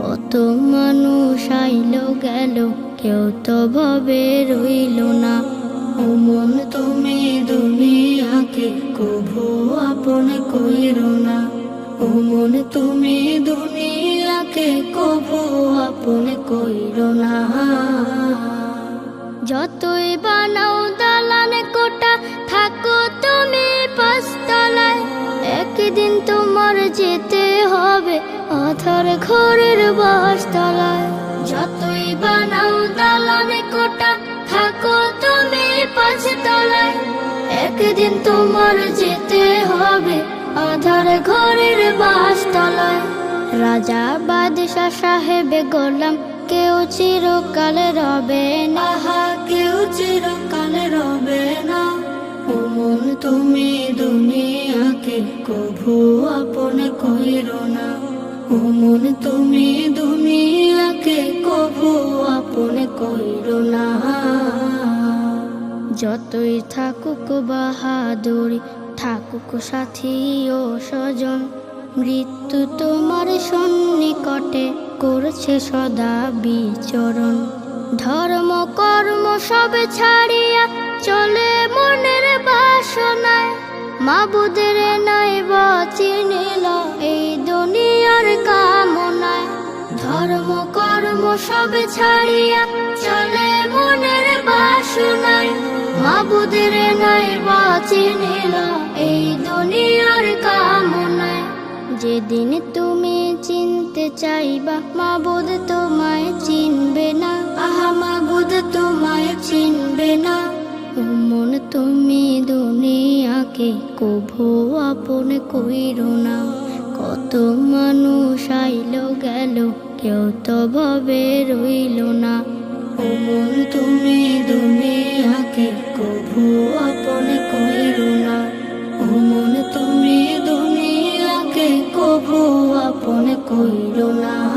কত মানুষ আইল গেল, কেউ তো ভবে রইল না। মন তুমি দুনিয়াকে, কভু আপন কইরো না। ও মন তুমি দুনিয়াকে, কভু আপন কইরো না। যতই বানাও দালান কোটা, থাকো তুমি পাঁচতলায়। একদিন তোমার যেতে হবে অথর ঘরের বাসতলায়। যতই বানাও দালান কোটা, থাকো তুমি পাঁচতলায় একদিন তোমার যেতে হবে আধার ঘরের বাসতলায়। রাজা বাদশাহ সাহেবে গোলাম, কেউ চিরকালে রবে না। হা কেউ চিরকালে রবে না। ও মন দুনিয়াকে কভু আপন কইরো না? মন তুমি দুনিয়াকে কভু আপন কইরো না। যতই থাকুক বাহাদুরি, থাকুক সাথী ও স্বজন, মৃত্যু তোমার সন্নিকটে করছে সদা বিচরণ। ধর্ম, কর্ম সব ছাড়িয়া চলে মনের বাসনায়। মাবুদের ধর্ম কর্ম সব ছাড়িয়া চলে মনের বাসনায়। মাবুদের নাই চিনিল এই দুনিয়ার কামনায়। যেদিন তুমি চিনতে চাইবা, মাবুদ তোমায় চিনবে না। আহা, মাবুদ তোমায় চিনবে না। মন তুমি দুনিয়াকে কভু আপন কইরো না। কত মানুষ আইল, গেল কেউ তো ভবে রইল না। অমন তুমি দুনিয়াকে কভু আপন কইল না। অমন তুমি তুমি দুনিয়াকে কভু আপন কইরো না।